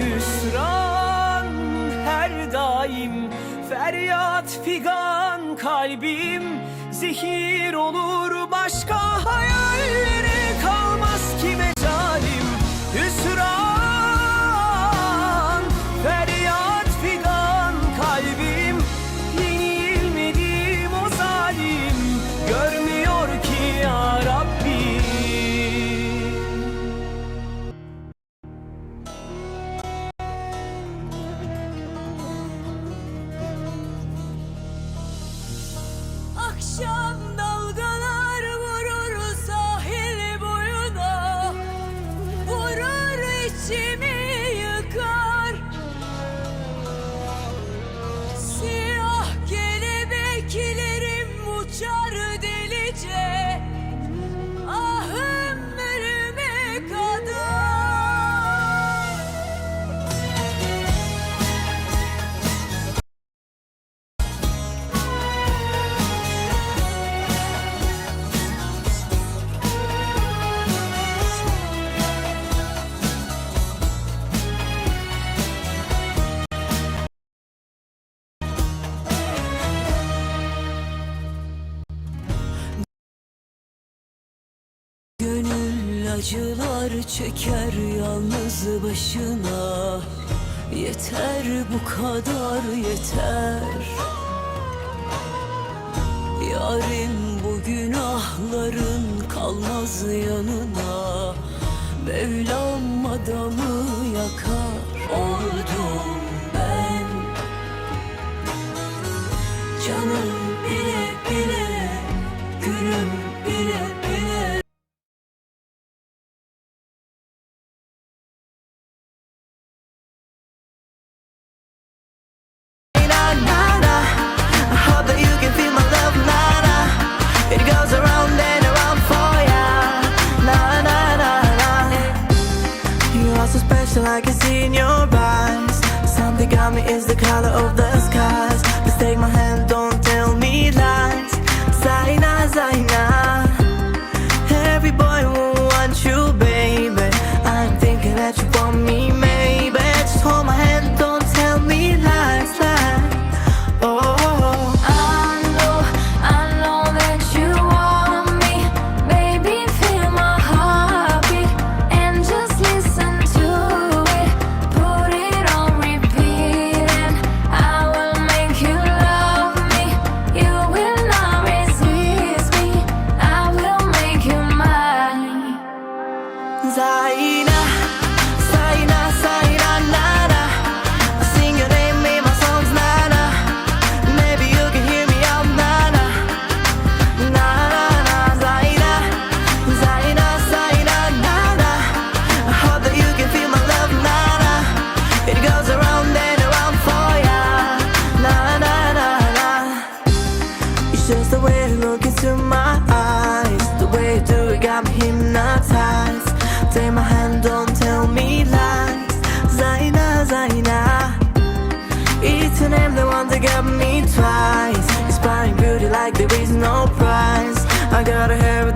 hüsran her daim. Feryat figan kalbim Zehir olur başka hayalleri Acılar çeker yalnız başına. Yeter bu kadar yeter. Yarim bu günahların kalmaz yanına. Mevlam adamı yakar. Oldum ben. Canım I can see in your eyes Something got me is the color of the I There is no price. I gotta have